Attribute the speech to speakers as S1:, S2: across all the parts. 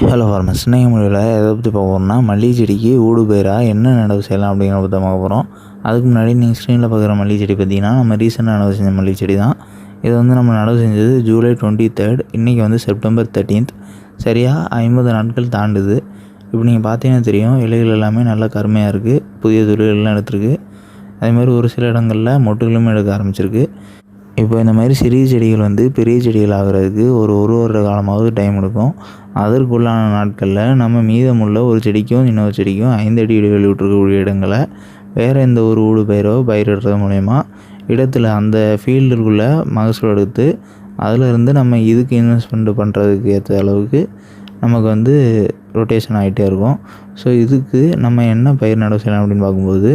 S1: Hello ஃபார்மஸ் இன்னைக்கு எதை பற்றி பார்க்க போகிறோம்னா மல்லிகை செடிக்கு ஊடு பயிராக என்ன நடவு செய்யலாம் அப்படிங்கிற பற்றி பார்க்க போகிறோம் அதுக்கு முன்னாடி நீங்கள் ஸ்க்ரீனில் பார்க்குற மல்லிகை செடி பார்த்தீங்கன்னா நம்ம ரீசெண்டாக நடவு செஞ்ச மல்லிகை செடி தான். இது வந்து நம்ம நடவு செஞ்சது ஜூலை டுவெண்ட்டி தேர்ட் இன்றைக்கி வந்து செப்டம்பர் தேர்ட்டீன்த் சரியாக ஐம்பது நாட்கள் தாண்டுது. இப்போ நீங்கள் பார்த்தீங்கன்னா தெரியும் இலைகள் எல்லாமே நல்லா கருமையாக இருக்குது புதிய தொழில்கள்லாம் எடுத்துருக்கு. அதே மாதிரி ஒரு சில இடங்களில் மொட்டுகளுமே எடுக்க ஆரம்பிச்சிருக்கு. இப்போ இந்த மாதிரி சிறிய செடிகள் வந்து பெரிய செடிகள் ஆகிறதுக்கு ஒரு ஒரு வருட காலமாவது டைம் எடுக்கும். அதற்குள்ளான நாட்களில் நம்ம மீதமுள்ள ஒரு செடிக்கும் இன்னொரு செடிக்கும் ஐந்து அடி இடைவெளி விட்டுருக்கக்கூடிய இடங்களை வேறு எந்த ஒரு ஊடு பயிரோ பயிரிடுறது மூலயமா இடத்துல அந்த ஃபீல்டுக்குள்ளே மகசூல் எடுத்து அதிலிருந்து நம்ம இதுக்கு இன்வெஸ்ட்மெண்ட் பண்ணுறதுக்கு ஏற்ற அளவுக்கு நமக்கு வந்து ரொட்டேஷன் ஆகிட்டே இருக்கும். ஸோ இதுக்கு நம்ம என்ன பயிர் நடவு செய்யலாம் அப்படின்னு பார்க்கும்போது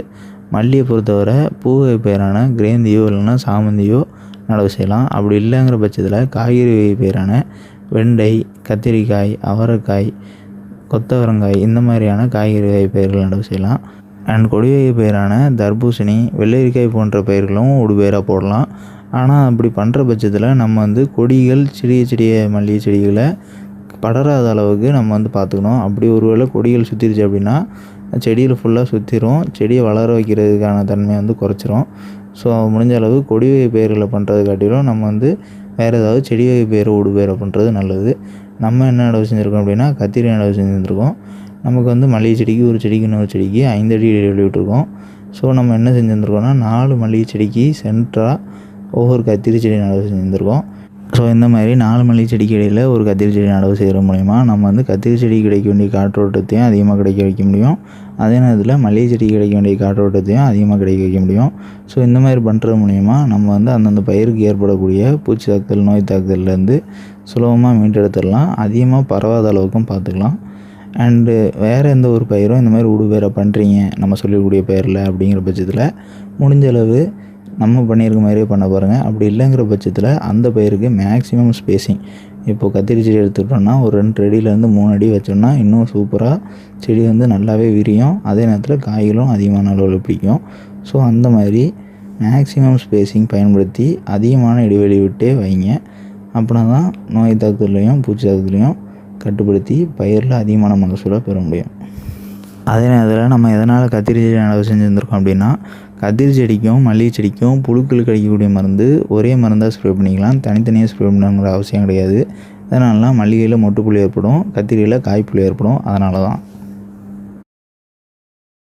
S1: மல்லியை பொறுத்தவரை பூவை பயிரான கிரேந்தியோ இல்லைன்னா சாமந்தியோ நடவு செய்யலாம். அப்படி இல்லைங்கிற பட்சத்தில் காய்கறி வகை பயிரான வெண்டை கத்திரிக்காய் அவரைக்காய் கொத்தவரங்காய் இந்த மாதிரியான காய்கறி வகை பயிர்கள் நடவு செய்யலாம். அண்ட் கொடி வகை பயிரான தர்பூசணி வெள்ளரிக்காய் போன்ற பயிர்களும் ஒரு பயிராக போடலாம். ஆனால் அப்படி பண்ணுற பட்சத்தில் நம்ம வந்து கொடிகள் சிறிய சிறிய மல்லிகை செடிகளை படராத அளவுக்கு நம்ம வந்து பார்த்துக்கணும் அப்படி ஒருவேளை கொடிகள் சுற்றிருச்சு அப்படின்னா செடியில் ஃபுல்லாக சுற்றிரும் செடியை வளர வைக்கிறதுக்கான தன்மையை வந்து குறைச்சிரும். ஸோ முடிஞ்ச அளவு கொடி வகை பயிர்களை பண்ணுறது காட்டிலும் நம்ம வந்து வேறு ஏதாவது செடி வகை பயிரை ஊடு பயிரை பண்ணுறது நல்லது. நம்ம என்ன நடவு செஞ்சுருக்கோம் அப்படின்னா கத்திரி நடவு செஞ்சுருந்துருக்கோம். நமக்கு வந்து மல்லிகை செடிக்கு ஒரு செடிக்கு இன்னொரு செடிக்கு ஐந்து அடி இடைவெளி விட்டுருக்கோம். ஸோ நம்ம என்ன செஞ்சுருந்துருக்கோம்னா நாலு மல்லிகை செடிக்கு சென்டராக ஒவ்வொரு கத்திரி செடி நடவு செஞ்சுருந்துருக்கோம். ஸோ இந்த மாதிரி நாலு மல்லி செடிக்கு இடையில் ஒரு கத்திரி செடி நடவு செய்கிற மூலிமா நம்ம வந்து கத்திரி செடி கிடைக்க வேண்டிய காற்றோட்டத்தையும் அதிகமாக கிடைக்க வைக்க முடியும். அதே நேரத்தில் மல்லிகை செடி கிடைக்க வேண்டிய காற்றோட்டத்தையும் அதிகமாக கிடைக்க வைக்க முடியும். ஸோ இந்த மாதிரி பண்ணுறது மூலிமா நம்ம வந்து அந்தந்த பயிருக்கு ஏற்படக்கூடிய பூச்சி தாக்குதல் நோய் தாக்குதல்லேருந்து சுலபமாக மீட்டெடுத்துடலாம். அதிகமாக பரவாத அளவுக்கும் பார்த்துக்கலாம். அண்டு வேறு எந்த ஒரு பயிரும் இந்த மாதிரி உடு பண்ணுறீங்க நம்ம சொல்லக்கூடிய பயிரில் அப்படிங்கிற பட்சத்தில் முடிஞ்சளவு நம்ம பண்ணியிருக்க மாதிரியே பண்ண பாருங்கள் அப்படி இல்லைங்கிற பட்சத்தில் அந்த பயிருக்கு மேக்ஸிமம் ஸ்பேஸிங் இப்போது கத்திரி செடி எடுத்துக்கிட்டோம்னா ஒரு ரெண்டு அடியிலேருந்து மூணு அடி வச்சோம்னா இன்னும் சூப்பராக செடி வந்து நல்லாவே விரியும். அதே நேரத்தில் காய்களும் அதிகமான அளவில் பிடிக்கும். ஸோ அந்த மாதிரி மேக்ஸிமம் ஸ்பேஸிங் பயன்படுத்தி அதிகமான இடைவெளி விட்டே வைங்க. அப்படின்னா தான் நோய் தாக்குதலையும் பூச்சி தாக்குதலையும் கட்டுப்படுத்தி பயிரில் அதிகமான மகசூலாக பெற முடியும். அதே நேரத்தில் நம்ம எதனால் கத்திரி செடி நடவு செஞ்சுருந்துருக்கோம் அப்படின்னா கத்திரி செடிக்கும் மல்லிகை செடிக்கும் புழுக்கள் கிடைக்கக்கூடிய மருந்து ஒரே மருந்தாக ஸ்ப்ரே பண்ணிக்கலாம். தனித்தனியாக ஸ்ப்ரே பண்ணணுங்கிற அவசியம் கிடையாது. இதனாலலாம் மல்லிகையில் மொட்டுப்புள்ளி ஏற்படும் கத்திரியில் காய்ப்புள்ளி ஏற்படும். அதனால தான்